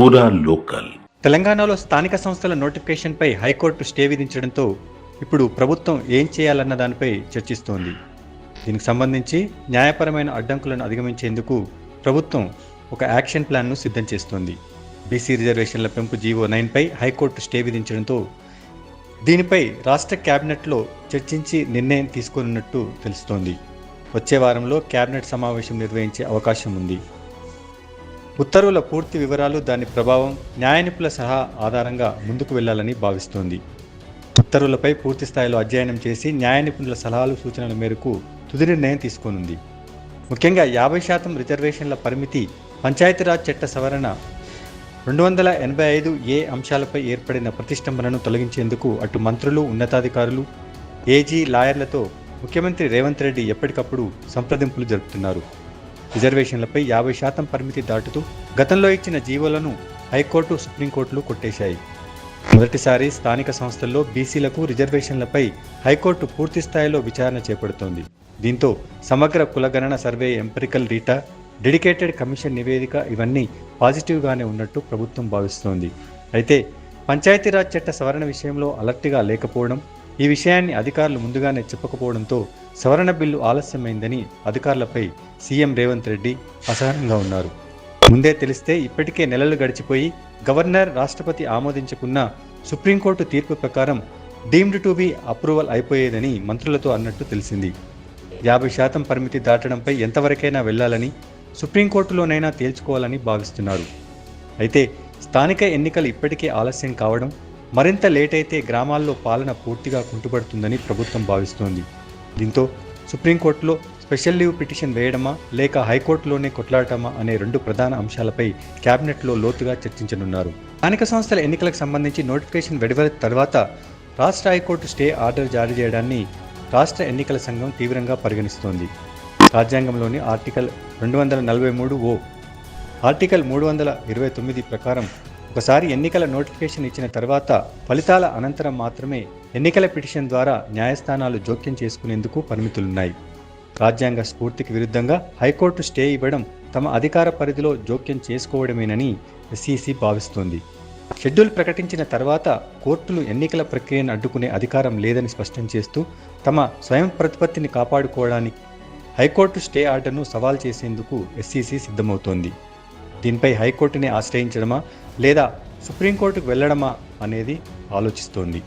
పూరా లోకల్. తెలంగాణలో స్థానిక సంస్థల నోటిఫికేషన్పై హైకోర్టు స్టే విధించడంతో ఇప్పుడు ప్రభుత్వం ఏం చేయాలన్న దానిపై చర్చిస్తోంది. దీనికి సంబంధించి న్యాయపరమైన అడ్డంకులను అధిగమించేందుకు ప్రభుత్వం ఒక యాక్షన్ ప్లాన్ను సిద్ధం చేస్తోంది. బీసీ రిజర్వేషన్ల పెంపు జీవో నైన్పై హైకోర్టు స్టే విధించడంతో దీనిపై రాష్ట్ర కేబినెట్లో చర్చించి నిర్ణయం తీసుకోనున్నట్టు తెలుస్తోంది. వచ్చే వారంలో కేబినెట్ సమావేశం నిర్వహించే అవకాశం ఉంది. ఉత్తర్వుల పూర్తి వివరాలు దాని ప్రభావం న్యాయ నిపుణుల సహా ఆధారంగా ముందుకు వెళ్ళాలని భావిస్తోంది. ఉత్తర్వులపై పూర్తి స్థాయిలో అధ్యయనం చేసి న్యాయ నిపుణుల సలహాలు సూచనల మేరకు తుది నిర్ణయం తీసుకోనుంది. ముఖ్యంగా యాభై శాతం రిజర్వేషన్ల పరిమితి పంచాయతీరాజ్ చట్ట సవరణ రెండు వందల ఎనభై ఐదు ఏ అంశాలపై ఏర్పడిన ప్రతిష్టంభనను తొలగించేందుకు అటు మంత్రులు ఉన్నతాధికారులు ఏజీ లాయర్లతో ముఖ్యమంత్రి రేవంత్ రెడ్డి ఎప్పటికప్పుడు సంప్రదింపులు జరుపుతున్నారు. రిజర్వేషన్లపై యాభై శాతం పరిమితి దాటుతూ గతంలో ఇచ్చిన జీవోలను హైకోర్టు సుప్రీంకోర్టులు కొట్టేశాయి. మొదటిసారి స్థానిక సంస్థల్లో బీసీలకు రిజర్వేషన్లపై హైకోర్టు పూర్తి స్థాయిలో విచారణ చేపడుతోంది. దీంతో సమగ్ర కులగణన survey empirical data dedicated commission నివేదిక ఇవన్నీ పాజిటివ్గానే ఉన్నట్టు ప్రభుత్వం భావిస్తోంది. అయితే పంచాయతీరాజ్ చట్ట సవరణ విషయంలో అలర్ట్గా లేకపోవడం ఈ విషయాన్ని అధికారులు ముందుగానే చెప్పకపోవడంతో సవరణ బిల్లు ఆలస్యమైందని అధికారులపై సీఎం రేవంత్ రెడ్డి అసహనంగా ఉన్నారు. ముందే తెలిస్తే ఇప్పటికే నెలలు గడిచిపోయి గవర్నర్ రాష్ట్రపతి ఆమోదించుకున్న సుప్రీంకోర్టు తీర్పు ప్రకారం డీమ్డ్ టు బి అప్రూవల్ అయిపోయేదని మంత్రులతో అన్నట్టు తెలిసింది. యాభై శాతం పరిమితి దాటడంపై ఎంతవరకైనా వెళ్ళాలని సుప్రీంకోర్టులోనైనా తేల్చుకోవాలని భావిస్తున్నారు. అయితే స్థానిక ఎన్నికలు ఇప్పటికే ఆలస్యం కావడం మరింత లేట్ అయితే గ్రామాల్లో పాలన పూర్తిగా కుంటుపడుతుందని ప్రభుత్వం భావిస్తోంది. దీంతో సుప్రీంకోర్టులో స్పెషల్ లీవ్ పిటిషన్ వేయడమా లేక హైకోర్టులోనే కొట్లాడటమా అనే రెండు ప్రధాన అంశాలపై కేబినెట్లో లోతుగా చర్చించనున్నారు. స్థానిక సంస్థల ఎన్నికలకు సంబంధించి నోటిఫికేషన్ విడుదల తర్వాత రాష్ట్ర హైకోర్టు స్టే ఆర్డర్ జారీ చేయడాన్ని రాష్ట్ర ఎన్నికల సంఘం తీవ్రంగా పరిగణిస్తోంది. రాజ్యాంగంలోని ఆర్టికల్ రెండు వందల నలభై మూడు ఓ ఆర్టికల్ మూడు వందల ఇరవై తొమ్మిది ప్రకారం ఒకసారి ఎన్నికల నోటిఫికేషన్ ఇచ్చిన తర్వాత ఫలితాల అనంతరం మాత్రమే ఎన్నికల పిటిషన్ ద్వారా న్యాయస్థానాలు జోక్యం చేసుకునేందుకు పరిమితులున్నాయి. రాజ్యాంగ స్ఫూర్తికి విరుద్ధంగా హైకోర్టు స్టే ఇవ్వడం తమ అధికార పరిధిలో జోక్యం చేసుకోవడమేనని ఎస్ఈసి భావిస్తోంది. షెడ్యూల్ ప్రకటించిన తర్వాత కోర్టులు ఎన్నికల ప్రక్రియను అడ్డుకునే అధికారం లేదని స్పష్టం చేస్తూ తమ స్వయం ప్రతిపత్తిని కాపాడుకోవడానికి హైకోర్టు స్టే ఆర్డర్ను సవాల్ చేసేందుకు ఎస్సీసీ సిద్ధమవుతోంది. దీనిపై హైకోర్టుని ఆశ్రయించడమా లేదా సుప్రీంకోర్టుకు వెళ్ళడమా అనేది ఆలోచిస్తోంది.